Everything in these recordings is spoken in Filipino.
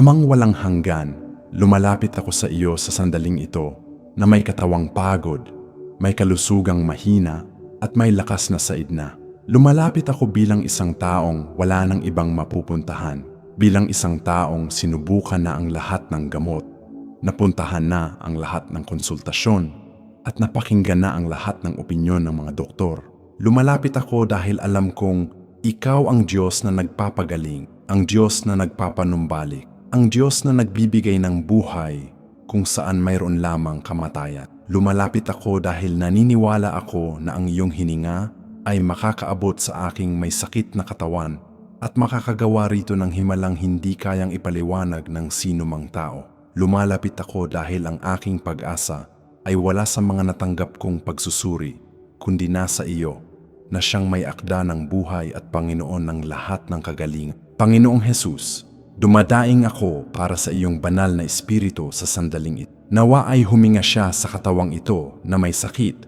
Amang walang hanggan, lumalapit ako sa iyo sa sandaling ito na may katawang pagod, may kalusugang mahina at may lakas na said na. Lumalapit ako bilang isang taong wala nang ibang mapupuntahan, bilang isang taong sinubukan na ang lahat ng gamot, napuntahan na ang lahat ng konsultasyon, at napakinggan na ang lahat ng opinyon ng mga doktor. Lumalapit ako dahil alam kong ikaw ang Diyos na nagpapagaling, ang Diyos na nagpapanumbalik, ang Diyos na nagbibigay ng buhay kung saan mayroon lamang kamatayan. Lumalapit ako dahil naniniwala ako na ang iyong hininga ay makakaabot sa aking may sakit na katawan at makakagawa rito ng himalang hindi kayang ipaliwanag ng sino mang tao. Lumalapit ako dahil ang aking pag-asa ay wala sa mga natanggap kong pagsusuri, kundi nasa iyo, na siyang may akda ng buhay at Panginoon ng lahat ng kagalingan. Panginoong Jesus, dumadaing ako para sa iyong banal na espiritu sa sandaling ito. Nawa ay huminga siya sa katawang ito na may sakit,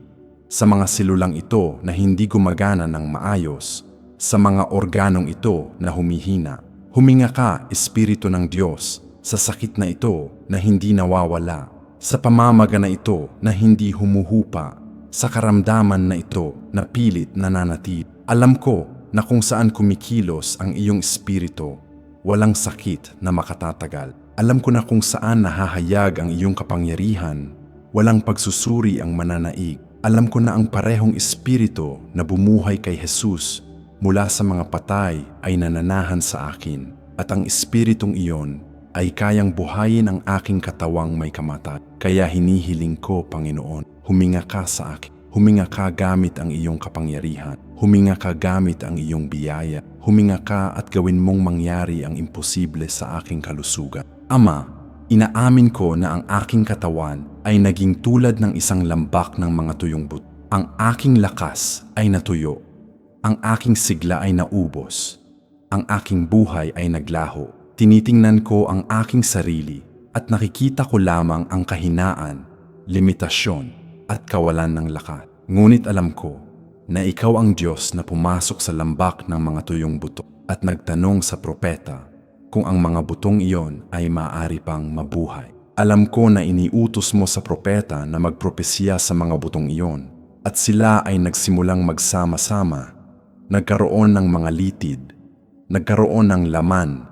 sa mga silulang ito na hindi gumagana ng maayos, sa mga organong ito na humihina. Huminga ka, Espiritu ng Diyos, sa sakit na ito na hindi nawawala, sa pamamaga na ito na hindi humuhupa, sa karamdaman na ito na pilit nananatili. Alam ko na kung saan kumikilos ang iyong espiritu, walang sakit na makatatagal. Alam ko na kung saan nahahayag ang iyong kapangyarihan, walang pagsusuri ang mananaig. Alam ko na ang parehong espiritu na bumuhay kay Jesus mula sa mga patay ay nananahan sa akin at ang espiritong iyon ay kayang buhayin ang aking katawang may kamatay. Kaya hinihiling ko, Panginoon, huminga ka sa akin. Huminga ka gamit ang iyong kapangyarihan. Huminga ka gamit ang iyong biyaya. Huminga ka at gawin mong mangyari ang imposible sa aking kalusugan. Ama, inaamin ko na ang aking katawan ay naging tulad ng isang lambak ng mga tuyong but. Ang aking lakas ay natuyo. Ang aking sigla ay naubos. Ang aking buhay ay naglaho. Tinitingnan ko ang aking sarili at nakikita ko lamang ang kahinaan, limitasyon at kawalan ng lakas. Ngunit alam ko na ikaw ang Diyos na pumasok sa lambak ng mga tuyong buto at nagtanong sa propeta kung ang mga butong iyon ay maaari pang mabuhay. Alam ko na iniutos mo sa propeta na magpropesya sa mga butong iyon at sila ay nagsimulang magsama-sama, nagkaroon ng mga litid, nagkaroon ng laman,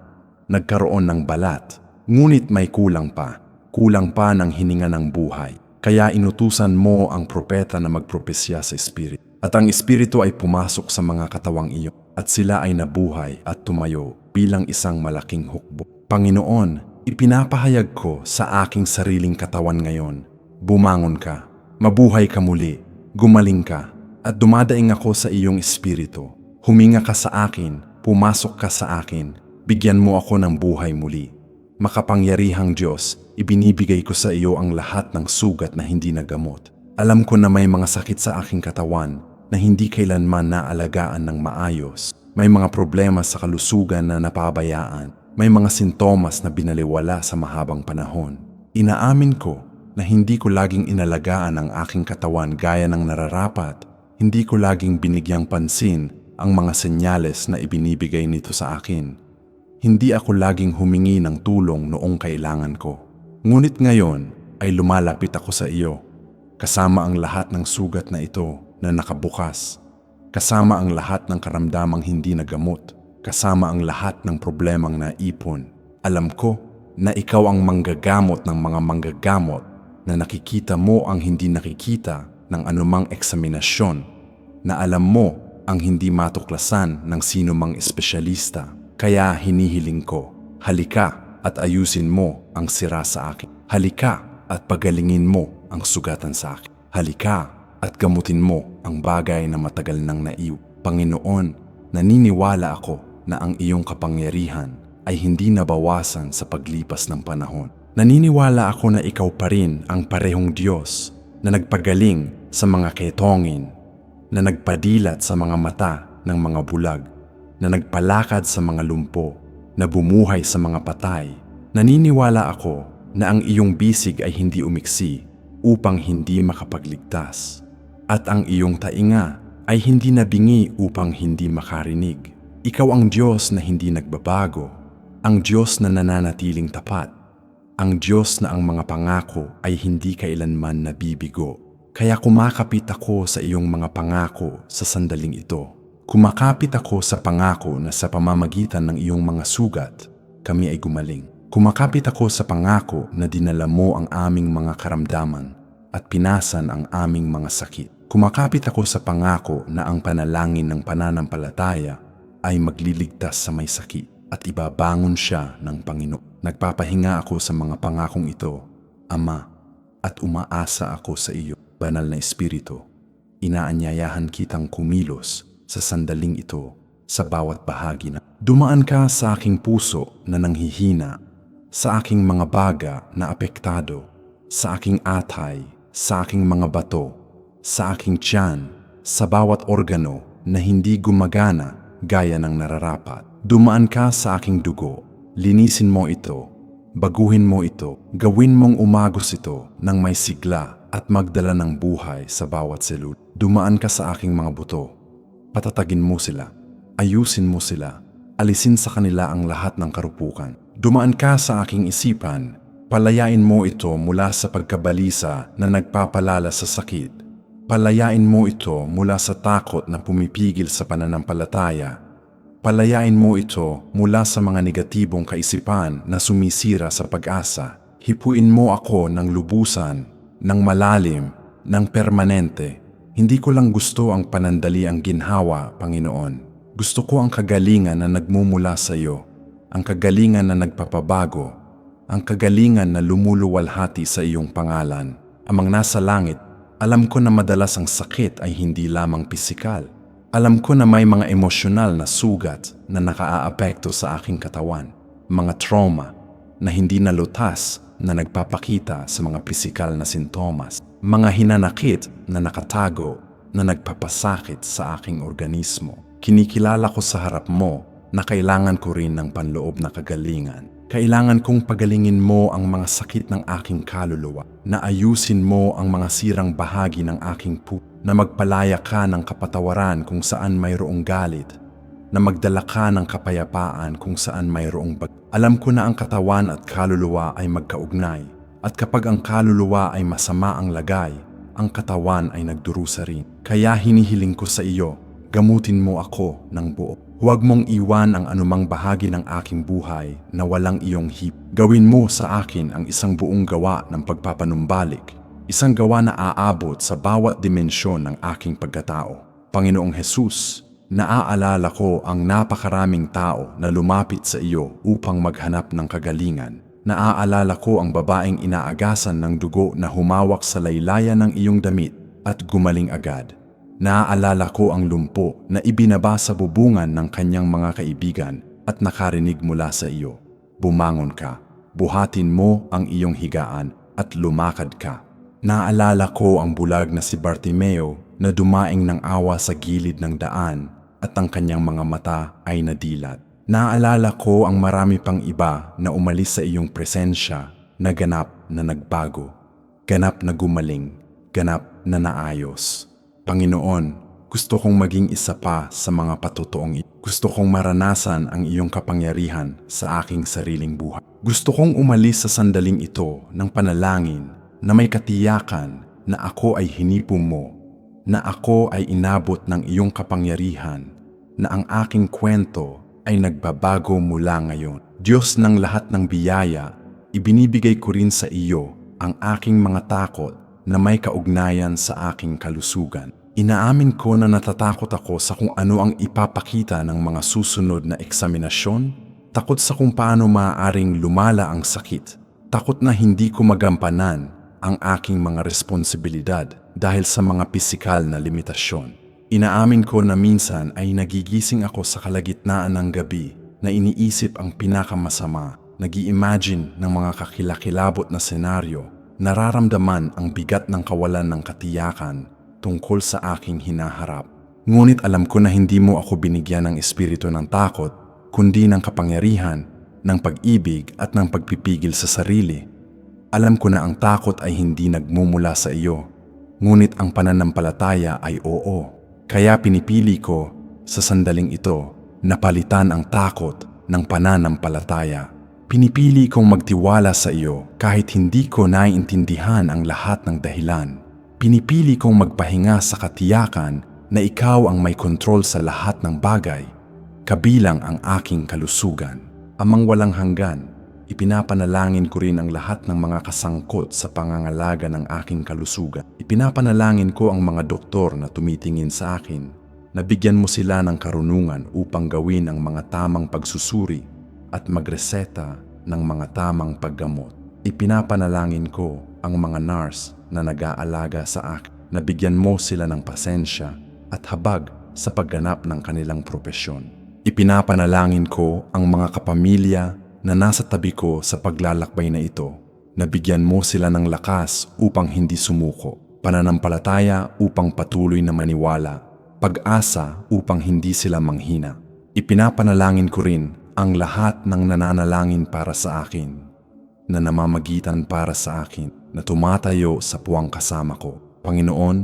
nagkaroon ng balat, ngunit may kulang pa, kulang pa ng hininga ng buhay. Kaya inutusan mo ang propeta na magpropesya sa Espiritu. At ang Espiritu ay pumasok sa mga katawang iyo at sila ay nabuhay at tumayo bilang isang malaking hukbo. Panginoon, ipinapahayag ko sa aking sariling katawan ngayon. Bumangon ka, mabuhay ka muli, gumaling ka, at dumadaing ako sa iyong Espiritu. Huminga ka sa akin, pumasok ka sa akin, bigyan mo ako ng buhay muli. Makapangyarihang Diyos, ibinibigay ko sa iyo ang lahat ng sugat na hindi nagamot. Alam ko na may mga sakit sa aking katawan na hindi kailanman naalagaan ng maayos. May mga problema sa kalusugan na napabayaan. May mga sintomas na binaliwala sa mahabang panahon. Inaamin ko na hindi ko laging inalagaan ang aking katawan gaya ng nararapat. Hindi ko laging binigyang pansin ang mga senyales na ibinibigay nito sa akin. Hindi ako laging humingi ng tulong noong kailangan ko. Ngunit ngayon ay lumalapit ako sa iyo, kasama ang lahat ng sugat na ito na nakabukas, kasama ang lahat ng karamdamang hindi nagamot, kasama ang lahat ng problemang naipon. Alam ko na ikaw ang manggagamot ng mga manggagamot na nakikita mo ang hindi nakikita ng anumang eksaminasyon, na alam mo ang hindi matuklasan ng sino mang espesyalista. Kaya hinihiling ko, halika at ayusin mo ang sira sa akin. Halika at pagalingin mo ang sugatan sa akin. Halika at gamutin mo ang bagay na matagal nang naiw. Panginoon, naniniwala ako na ang iyong kapangyarihan ay hindi nabawasan sa paglipas ng panahon. Naniniwala ako na ikaw pa rin ang parehong Diyos na nagpagaling sa mga ketongin, na nagpadilat sa mga mata ng mga bulag, na nagpalakad sa mga lumpo, na bumuhay sa mga patay. Naniniwala ako na ang iyong bisig ay hindi umiksi upang hindi makapagligtas. At ang iyong tainga ay hindi nabingi upang hindi makarinig. Ikaw ang Diyos na hindi nagbabago, ang Diyos na nananatiling tapat, ang Diyos na ang mga pangako ay hindi kailanman nabibigo. Kaya kumakapit ako sa iyong mga pangako sa sandaling ito. Kumakapit ako sa pangako na sa pamamagitan ng iyong mga sugat, kami ay gumaling. Kumakapit ako sa pangako na dinala mo ang aming mga karamdaman at pinasan ang aming mga sakit. Kumakapit ako sa pangako na ang panalangin ng pananampalataya ay magliligtas sa may sakit at ibabangon siya ng Panginoon. Nagpapahinga ako sa mga pangakong ito, Ama, at umaasa ako sa iyo, Banal na Espiritu. Inaanyayahan kitang kumilos sa sandaling ito sa bawat bahagi na. Dumaan ka sa aking puso na nanghihina, sa aking mga baga na apektado, sa aking atay, sa aking mga bato, sa aking tiyan, sa bawat organo na hindi gumagana gaya ng nararapat. Dumaan ka sa aking dugo, linisin mo ito, baguhin mo ito, gawin mong umagos ito ng may sigla at magdala ng buhay sa bawat selul. Dumaan ka sa aking mga buto, patatagin mo sila, ayusin mo sila, alisin sa kanila ang lahat ng karupukan. Dumaan ka sa aking isipan, palayain mo ito mula sa pagkabalisa na nagpapalala sa sakit. Palayain mo ito mula sa takot na pumipigil sa pananampalataya. Palayain mo ito mula sa mga negatibong kaisipan na sumisira sa pag-asa. Hipuin mo ako ng lubusan, ng malalim, ng permanente. Hindi ko lang gusto ang panandali ang ginhawa, Panginoon. Gusto ko ang kagalingan na nagmumula sa iyo, ang kagalingan na nagpapabago, ang kagalingan na lumuluwalhati sa iyong pangalan. Amang nasa langit, alam ko na madalas ang sakit ay hindi lamang pisikal. Alam ko na may mga emosyonal na sugat na nakaaapekto sa aking katawan. Mga trauma na hindi nalutas na nagpapakita sa mga pisikal na sintomas. Mga hinanakit na nakatago na nagpapasakit sa aking organismo. Kinikilala ko sa harap mo na kailangan ko rin ng panloob na kagalingan. Kailangan kong pagalingin mo ang mga sakit ng aking kaluluwa, na ayusin mo ang mga sirang bahagi ng aking puso, na magpalaya ka ng kapatawaran kung saan mayroong galit, na magdala ka ng kapayapaan kung saan mayroong bag. Alam ko na ang katawan at kaluluwa ay magkaugnay, at kapag ang kaluluwa ay masama ang lagay, ang katawan ay nagdurusa rin. Kaya hinihiling ko sa iyo, gamutin mo ako ng buo. Huwag mong iwan ang anumang bahagi ng aking buhay na walang iyong hip. Gawin mo sa akin ang isang buong gawa ng pagpapanumbalik, isang gawa na aabot sa bawat dimensyon ng aking pagkatao. Panginoong Hesus, naaalala ko ang napakaraming tao na lumapit sa iyo upang maghanap ng kagalingan. Naaalala ko ang babaeng inaagasan ng dugo na humawak sa laylayan ng iyong damit at gumaling agad. Naaalala ko ang lumpo na ibinaba sa bubungan ng kanyang mga kaibigan at nakarinig mula sa iyo. Bumangon ka, buhatin mo ang iyong higaan at lumakad ka. Naalala ko ang bulag na si Bartimeo na dumaing ng awa sa gilid ng daan at ang kanyang mga mata ay nadilat. Naalala ko ang marami pang iba na umalis sa iyong presensya na ganap na nagbago, ganap na gumaling, ganap na naayos. Panginoon, gusto kong maging isa pa sa mga patutuong ito. Gusto kong maranasan ang iyong kapangyarihan sa aking sariling buhay. Gusto kong umalis sa sandaling ito ng panalangin na may katiyakan na ako ay hinipong mo, na ako ay inabot ng iyong kapangyarihan, na ang aking kwento ay nagbabago mula ngayon. Diyos ng lahat ng biyaya, ibinibigay ko rin sa iyo ang aking mga takot na may kaugnayan sa aking kalusugan. Inaamin ko na natatakot ako sa kung ano ang ipapakita ng mga susunod na eksaminasyon, takot sa kung paano maaaring lumala ang sakit, takot na hindi ko magampanan ang aking mga responsibilidad dahil sa mga pisikal na limitasyon. Inaamin ko na minsan ay nagigising ako sa kalagitnaan ng gabi na iniisip ang pinakamasama, nag imagine ng mga kakilakilabot na senaryo, nararamdaman ang bigat ng kawalan ng katiyakan tungkol sa aking hinaharap. Ngunit alam ko na hindi mo ako binigyan ng espiritu ng takot, kundi ng kapangyarihan, ng pag-ibig at ng pagpipigil sa sarili. Alam ko na ang takot ay hindi nagmumula sa iyo, ngunit ang pananampalataya ay oo. Kaya pinipili ko sa sandaling ito na palitan ang takot ng pananampalataya. Pinipili kong magtiwala sa iyo kahit hindi ko naiintindihan ang lahat ng dahilan. Pinipili kong magpahinga sa katiyakan na ikaw ang may kontrol sa lahat ng bagay, kabilang ang aking kalusugan. Amang walang hanggan, ipinapanalangin ko rin ang lahat ng mga kasangkot sa pangangalaga ng aking kalusugan. Ipinapanalangin ko ang mga doktor na tumitingin sa akin. Nabigyan mo sila ng karunungan upang gawin ang mga tamang pagsusuri at magreseta ng mga tamang paggamot. Ipinapanalangin ko ang mga nurse na nag-aalaga sa akin. Nabigyan mo sila ng pasensya at habag sa pagganap ng kanilang propesyon. Ipinapanalangin ko ang mga kapamilya na nasa tabi ko sa paglalakbay na ito. Nabigyan mo sila ng lakas upang hindi sumuko, pananampalataya upang patuloy na maniwala, pag-asa upang hindi sila manghina. Ipinapanalangin ko rin ang lahat ng nananalangin para sa akin, na namamagitan para sa akin, na tumatayo sa puwang kasama ko. Panginoon,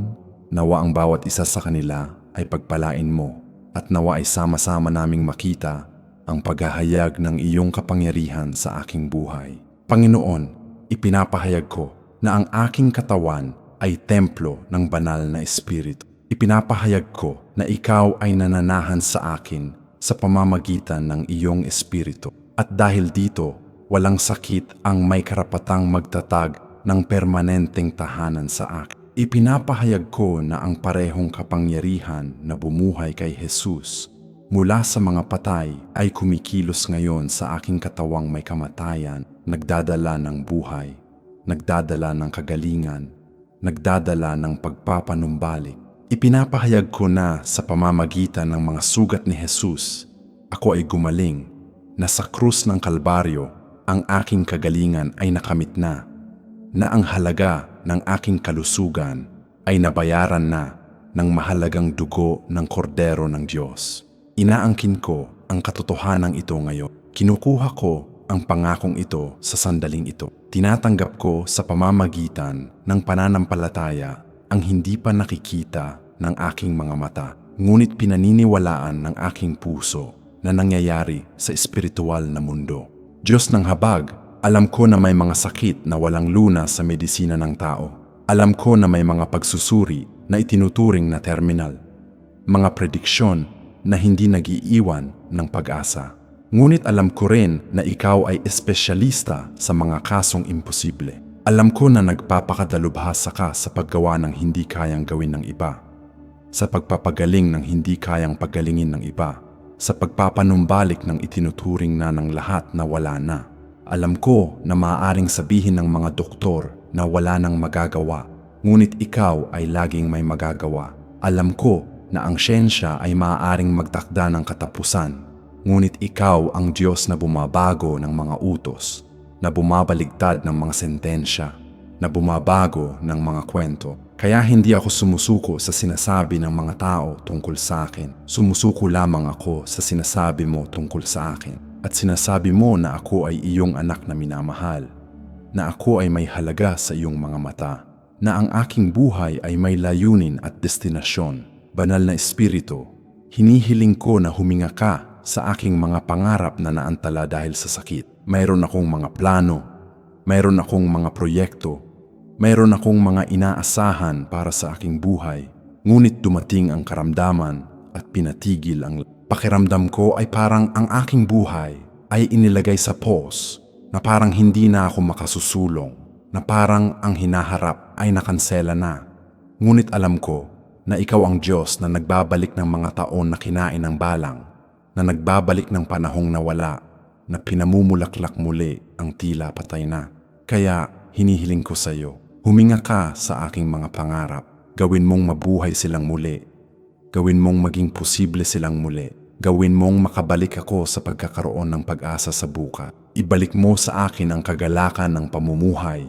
nawa ang bawat isa sa kanila ay pagpalain mo at nawa ay sama-sama naming makita ang paghahayag ng iyong kapangyarihan sa aking buhay. Panginoon, ipinapahayag ko na ang aking katawan ay templo ng banal na Espiritu. Ipinapahayag ko na ikaw ay nananahan sa akin sa pamamagitan ng iyong Espiritu. At dahil dito, walang sakit ang may karapatang magtatag ng permanenteng tahanan sa akin. Ipinapahayag ko na ang parehong kapangyarihan na bumuhay kay Jesus mula sa mga patay ay kumikilos ngayon sa aking katawang may kamatayan, nagdadala ng buhay, nagdadala ng kagalingan, nagdadala ng pagpapanumbalik. Ipinapahayag ko na sa pamamagitan ng mga sugat ni Jesus, ako ay gumaling, na sa krus ng Kalbaryo, ang aking kagalingan ay nakamit na, na ang halaga ng aking kalusugan ay nabayaran na ng mahalagang dugo ng kordero ng Diyos. Inaangkin ko ang katotohanan ito ngayon. Kinukuha ko ang pangakong ito sa sandaling ito. Tinatanggap ko sa pamamagitan ng pananampalataya ang hindi pa nakikita ng aking mga mata, ngunit pinaniniwalaan ng aking puso na nangyayari sa espiritual na mundo. Diyos ng habag alam ko na may mga sakit na walang luna sa medisina ng tao. Alam ko na may mga pagsusuri na itinuturing na terminal. Mga prediksyon na hindi nagiiwan ng pag-asa. Ngunit alam ko rin na ikaw ay espesyalista sa mga kasong imposible. Alam ko na nagpapakadalubhasa ka sa paggawa ng hindi kayang gawin ng iba. Sa pagpapagaling ng hindi kayang pagalingin ng iba. Sa pagpapanumbalik ng itinuturing na ng lahat na wala na. Alam ko na maaaring sabihin ng mga doktor na wala nang magagawa, ngunit ikaw ay laging may magagawa. Alam ko na ang siyensya ay maaaring magtakda ng katapusan, ngunit ikaw ang Diyos na bumabago ng mga utos, na bumabaligtad ng mga sentensya, na bumabago ng mga kwento. Kaya hindi ako sumusuko sa sinasabi ng mga tao tungkol sa akin. Sumusuko lamang ako sa sinasabi mo tungkol sa akin at sinasabi mo na ako ay iyong anak na minamahal, na ako ay may halaga sa iyong mga mata, na ang aking buhay ay may layunin at destinasyon. Banal na Espiritu, hinihiling ko na huminga ka sa aking mga pangarap na naantala dahil sa sakit. Mayroon akong mga plano, mayroon akong mga proyekto, mayroon akong mga inaasahan para sa aking buhay. Ngunit dumating ang karamdaman at pinatigil ang Pakiramdam ko ay parang ang aking buhay ay inilagay sa pause na parang hindi na ako makasusulong, na parang ang hinaharap ay nakansela na. Ngunit alam ko na ikaw ang Diyos na nagbabalik ng mga taon na kinain ng balang, na nagbabalik ng panahong nawala, na pinamumulaklak muli ang tila patay na. Kaya hinihiling ko sa iyo, huminga ka sa aking mga pangarap, gawin mong mabuhay silang muli Gawin mong maging posible silang muli. Gawin mong makabalik ako sa pagkakaroon ng pag-asa sa buka. Ibalik mo sa akin ang kagalakan ng pamumuhay,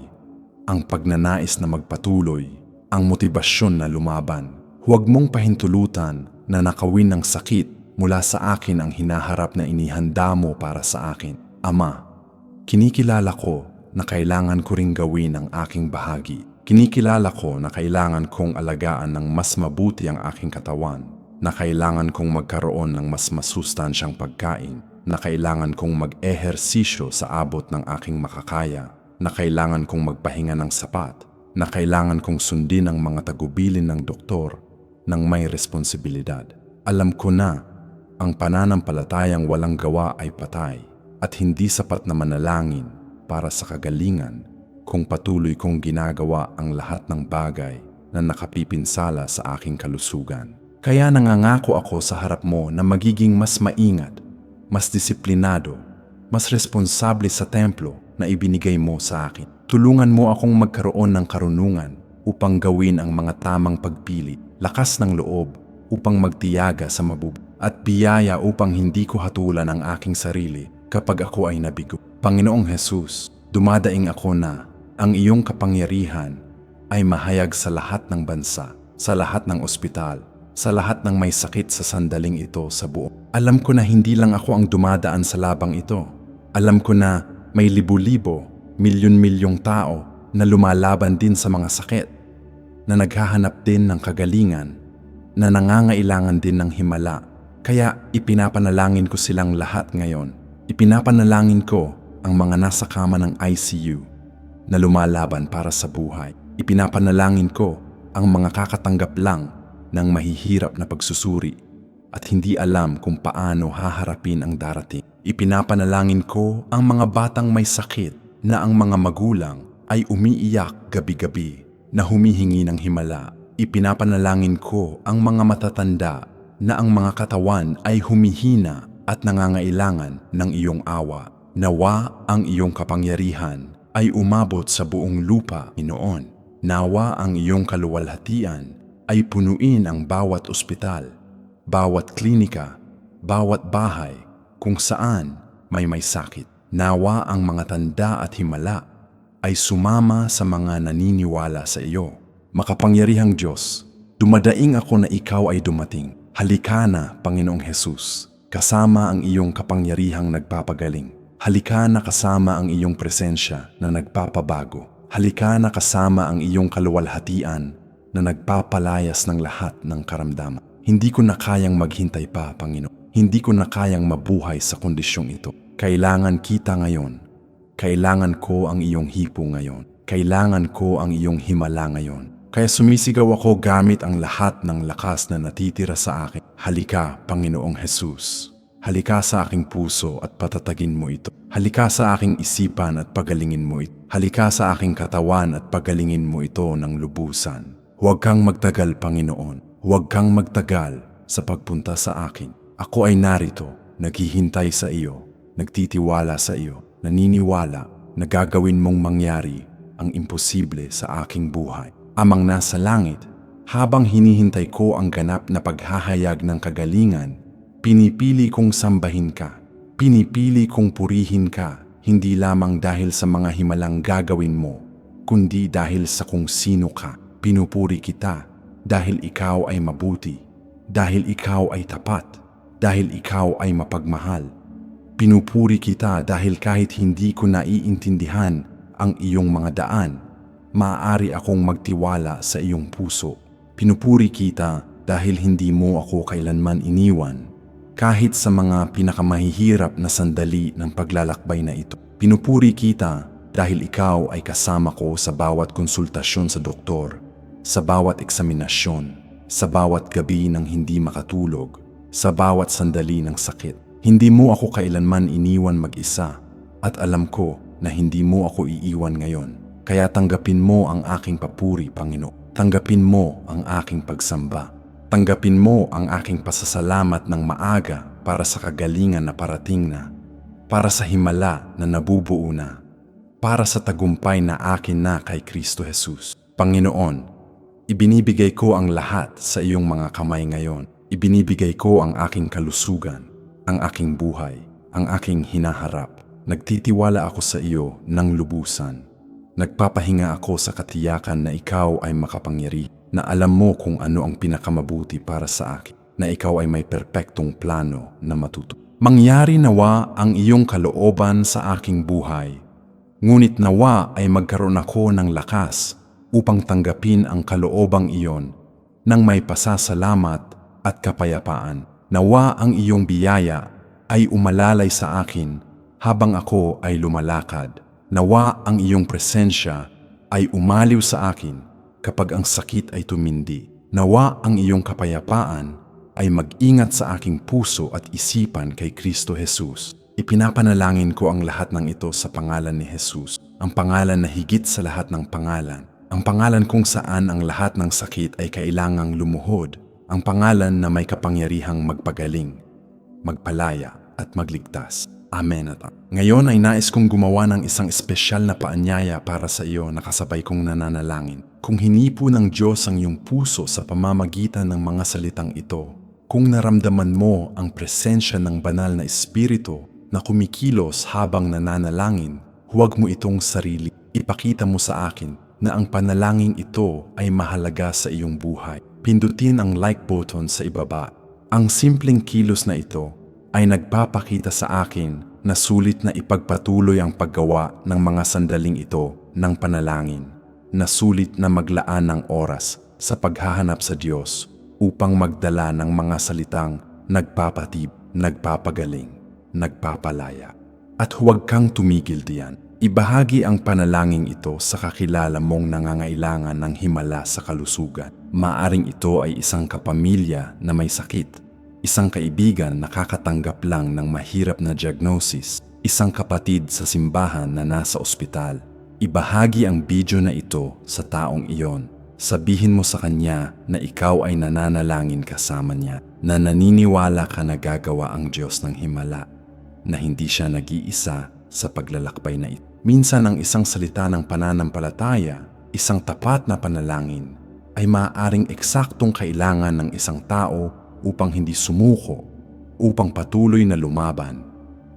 ang pagnanais na magpatuloy, ang motibasyon na lumaban. Huwag mong pahintulutan na nakawin ng sakit mula sa akin ang hinaharap na inihanda mo para sa akin. Ama, kinikilala ko na kailangan ko ring gawin ang aking bahagi. Kinikilala ko na kailangan kong alagaan ng mas mabuti ang aking katawan, na kailangan kong magkaroon ng mas masustansyang pagkain, na kailangan kong mag-ehersisyo sa abot ng aking makakaya, na kailangan kong magpahinga ng sapat, na kailangan kong sundin ang mga tagubilin ng doktor ng may responsibilidad. Alam ko na ang pananampalatayang walang gawa ay patay at hindi sapat na manalangin para sa kagalingan kung patuloy kong ginagawa ang lahat ng bagay na nakapipinsala sa aking kalusugan. Kaya nangangako ako sa harap mo na magiging mas maingat, mas disiplinado, mas responsable sa templo na ibinigay mo sa akin. Tulungan mo akong magkaroon ng karunungan upang gawin ang mga tamang pagpili, lakas ng loob upang magtiyaga sa mabub, at biyaya upang hindi ko hatulan ang aking sarili kapag ako ay nabigo. Panginoong Jesus, dumadaing ako na ang iyong kapangyarihan ay mahayag sa lahat ng bansa, sa lahat ng ospital, sa lahat ng may sakit sa sandaling ito sa buo. Alam ko na hindi lang ako ang dumadaan sa labang ito. Alam ko na may libo-libo, milyon-milyong tao na lumalaban din sa mga sakit, na naghahanap din ng kagalingan, na nangangailangan din ng himala. Kaya ipinapanalangin ko silang lahat ngayon. Ipinapanalangin ko ang mga nasa kama ng ICU na lumalaban para sa buhay. Ipinapanalangin ko ang mga kakatanggap lang ng mahihirap na pagsusuri at hindi alam kung paano haharapin ang darating. Ipinapanalangin ko ang mga batang may sakit na ang mga magulang ay umiiyak gabi-gabi na humihingi ng himala. Ipinapanalangin ko ang mga matatanda na ang mga katawan ay humihina at nangangailangan ng iyong awa. Nawa ang iyong kapangyarihan ay umabot sa buong lupa, Pinoon. Nawa ang iyong kaluwalhatian ay punuin ang bawat ospital, bawat klinika, bawat bahay kung saan may may sakit. Nawa ang mga tanda at himala ay sumama sa mga naniniwala sa iyo. Makapangyarihang Diyos, dumadaing ako na ikaw ay dumating. Halika na, Panginoong Hesus, kasama ang iyong kapangyarihang nagpapagaling. Halika na kasama ang iyong presensya na nagpapabago. Halika na kasama ang iyong kaluwalhatian na nagpapalayas ng lahat ng karamdaman. Hindi ko na kayang maghintay pa, Panginoon. Hindi ko na kayang mabuhay sa kondisyong ito. Kailangan kita ngayon. Kailangan ko ang iyong hipo ngayon. Kailangan ko ang iyong himala ngayon. Kaya sumisigaw ako gamit ang lahat ng lakas na natitira sa akin. Halika, Panginoong Jesus. Halika sa aking puso at patatagin mo ito. Halika sa aking isipan at pagalingin mo ito. Halika sa aking katawan at pagalingin mo ito ng lubusan. Huwag kang magtagal, Panginoon. Huwag kang magtagal sa pagpunta sa akin. Ako ay narito, naghihintay sa iyo, nagtitiwala sa iyo, naniniwala na gagawin mong mangyari ang imposible sa aking buhay. Amang nasa langit, habang hinihintay ko ang ganap na paghahayag ng kagalingan, pinipili kong sambahin ka. Pinipili kong purihin ka, hindi lamang dahil sa mga himalang gagawin mo, kundi dahil sa kung sino ka. Pinupuri kita dahil ikaw ay mabuti, dahil ikaw ay tapat, dahil ikaw ay mapagmahal. Pinupuri kita dahil kahit hindi ko naiintindihan ang iyong mga daan, maaari akong magtiwala sa iyong puso. Pinupuri kita dahil hindi mo ako kailanman iniwan kahit sa mga pinakamahihirap na sandali ng paglalakbay na ito. Pinupuri kita dahil ikaw ay kasama ko sa bawat konsultasyon sa doktor, sa bawat eksaminasyon, sa bawat gabi ng hindi makatulog, sa bawat sandali ng sakit. Hindi mo ako kailanman iniwan mag-isa at alam ko na hindi mo ako iiwan ngayon. Kaya tanggapin mo ang aking papuri, Panginoon. Tanggapin mo ang aking pagsamba. Tanggapin mo ang aking pasasalamat ng maaga para sa kagalingan na parating na, para sa himala na nabubuo na, para sa tagumpay na akin na kay Kristo Jesus. Panginoon, ibinibigay ko ang lahat sa iyong mga kamay ngayon. Ibinibigay ko ang aking kalusugan, ang aking buhay, ang aking hinaharap. Nagtitiwala ako sa iyo ng lubusan. Nagpapahinga ako sa katiyakan na ikaw ay makapangyari na alam mo kung ano ang pinakamabuti para sa akin, na ikaw ay may perpektong plano na matuto. Mangyari nawa ang iyong kalooban sa aking buhay, ngunit nawa ay magkaroon ako ng lakas upang tanggapin ang kaloobang iyon ng may pasasalamat at kapayapaan. Nawa ang iyong biyaya ay umalalay sa akin habang ako ay lumalakad. Nawa ang iyong presensya ay umaliw sa akin kapag ang sakit ay tumindi. Nawa ang iyong kapayapaan ay mag-ingat sa aking puso at isipan kay Kristo Jesus. Ipinapanalangin ko ang lahat ng ito sa pangalan ni Jesus, ang pangalan na higit sa lahat ng pangalan, ang pangalan kung saan ang lahat ng sakit ay kailangang lumuhod, ang pangalan na may kapangyarihang magpagaling, magpalaya at magligtas. Amen at. Ngayon ay nais kong gumawa ng isang espesyal na paanyaya para sa iyo na kasabay kong nananalangin. Kung hinipo ng Diyos ang iyong puso sa pamamagitan ng mga salitang ito, kung naramdaman mo ang presensya ng banal na espiritu na kumikilos habang nananalangin, huwag mo itong sarili. Ipakita mo sa akin na ang panalangin ito ay mahalaga sa iyong buhay. Pindutin ang like button sa ibaba. Ang simpleng kilos na ito ay nagpapakita sa akin na sulit na ipagpatuloy ang paggawa ng mga sandaling ito ng panalangin, na sulit na maglaan ng oras sa paghahanap sa Diyos upang magdala ng mga salitang nagpapatib, nagpapagaling, nagpapalaya. At huwag kang tumigil diyan. Ibahagi ang panalangin ito sa kakilala mong nangangailangan ng himala sa kalusugan. Maaring ito ay isang kapamilya na may sakit, isang kaibigan na kakatanggap lang ng mahirap na diagnosis, isang kapatid sa simbahan na nasa ospital. Ibahagi ang video na ito sa taong iyon. Sabihin mo sa kanya na ikaw ay nananalangin kasama niya, na naniniwala ka na gagawa ang Diyos ng himala, na hindi siya nag-iisa sa paglalakbay na ito. Minsan ang isang salita ng pananampalataya, isang tapat na panalangin, ay maaaring eksaktong kailangan ng isang tao upang hindi sumuko, upang patuloy na lumaban,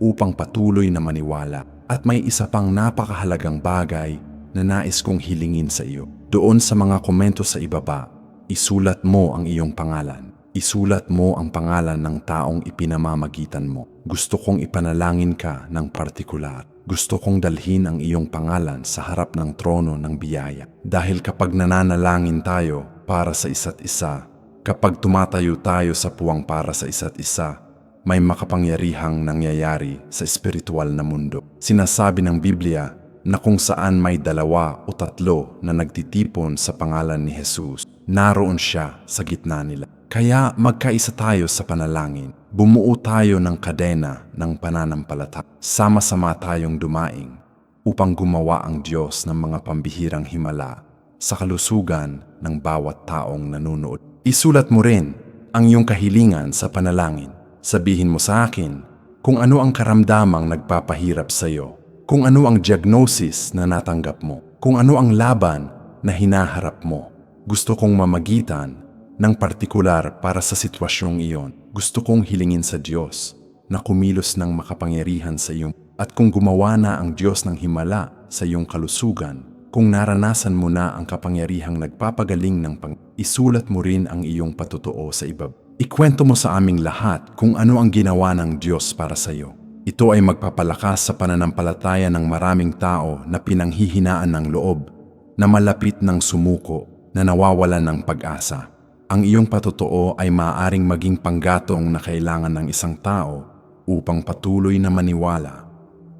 upang patuloy na maniwala. At may isa pang napakahalagang bagay na nais kong hilingin sa iyo. Doon sa mga komento sa ibaba, isulat mo ang iyong pangalan. Isulat mo ang pangalan ng taong ipinamamagitan mo. Gusto kong ipanalangin ka ng partikular. Gusto kong dalhin ang iyong pangalan sa harap ng trono ng biyaya. Dahil kapag nananalangin tayo para sa isa't isa, kapag tumatayo tayo sa puwang para sa isa't isa, may makapangyarihang nangyayari sa espiritual na mundo. Sinasabi ng Biblia na kung saan may dalawa o tatlo na nagtitipon sa pangalan ni Jesus, naroon siya sa gitna nila. Kaya magkaisa tayo sa panalangin. Bumuo tayo ng kadena ng pananampalataya. Sama-sama tayong dumaing upang gumawa ang Diyos ng mga pambihirang himala sa kalusugan ng bawat taong nanunood. Isulat mo rin ang iyong kahilingan sa panalangin. Sabihin mo sa akin kung ano ang karamdamang nagpapahirap sa iyo, kung ano ang diagnosis na natanggap mo, kung ano ang laban na hinaharap mo. Gusto kong mamagitan ng partikular para sa sitwasyong iyon. Gusto kong hilingin sa Diyos na kumilos ng makapangyarihan sa iyong at kung gumawa na ang Diyos ng himala sa iyong kalusugan, kung naranasan mo na ang kapangyarihang nagpapagaling ng pang isulat mo rin ang iyong patutuo sa ibab. Ikwento mo sa aming lahat kung ano ang ginawa ng Diyos para sa iyo. Ito ay magpapalakas sa pananampalataya ng maraming tao na pinanghihinaan ng loob, na malapit ng sumuko, na nawawalan ng pag-asa. Ang iyong patutuo ay maaaring maging panggatong na kailangan ng isang tao upang patuloy na maniwala,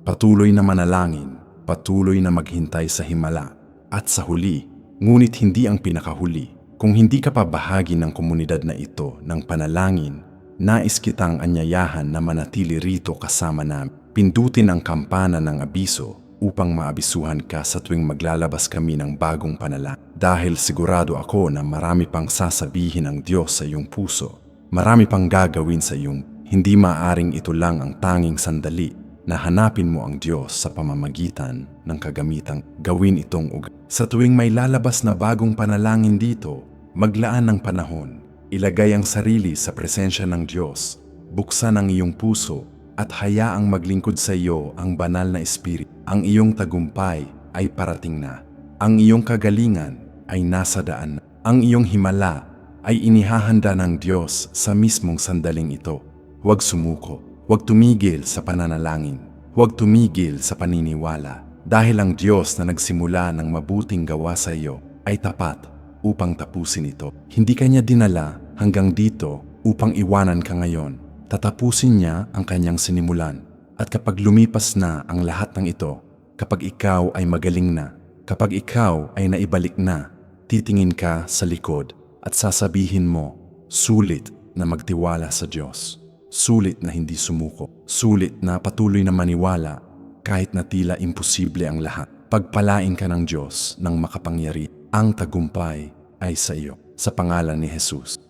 patuloy na manalangin, patuloy na maghintay sa himala. At sa huli, ngunit hindi ang pinakahuli, kung hindi ka pa bahagi ng komunidad na ito ng panalangin, nais kitang anyayahan na manatili rito kasama namin. Pindutin ang kampana ng abiso upang maabisuhan ka sa tuwing maglalabas kami ng bagong panalangin. Dahil sigurado ako na marami pang sasabihin ng Diyos sa iyong puso. Marami pang gagawin sa iyong hindi maaring ito lang ang tanging sandali na hanapin mo ang Diyos sa pamamagitan ng kagamitang gawin itong ug. Sa tuwing may lalabas na bagong panalangin dito, maglaan ng panahon, ilagay ang sarili sa presensya ng Diyos, buksan ang iyong puso at hayaang maglingkod sa iyo ang banal na Espiritu. Ang iyong tagumpay ay parating na. Ang iyong kagalingan ay nasa daan. Ang iyong himala ay inihahanda ng Diyos sa mismong sandaling ito. Huwag sumuko. Huwag tumigil sa pananalangin. Huwag tumigil sa paniniwala. Dahil ang Diyos na nagsimula ng mabuting gawa sa iyo ay tapat upang tapusin ito. Hindi kanya dinala hanggang dito upang iwanan ka ngayon. Tatapusin niya ang kanyang sinimulan. At kapag lumipas na ang lahat ng ito, kapag ikaw ay magaling na, kapag ikaw ay naibalik na, titingin ka sa likod at sasabihin mo, sulit na magtiwala sa Diyos. Sulit na hindi sumuko. Sulit na patuloy na maniwala kahit na tila imposible ang lahat. Pagpalain ka ng Diyos ng makapangyari. Ang tagumpay ay sa iyo. Sa pangalan ni Jesus.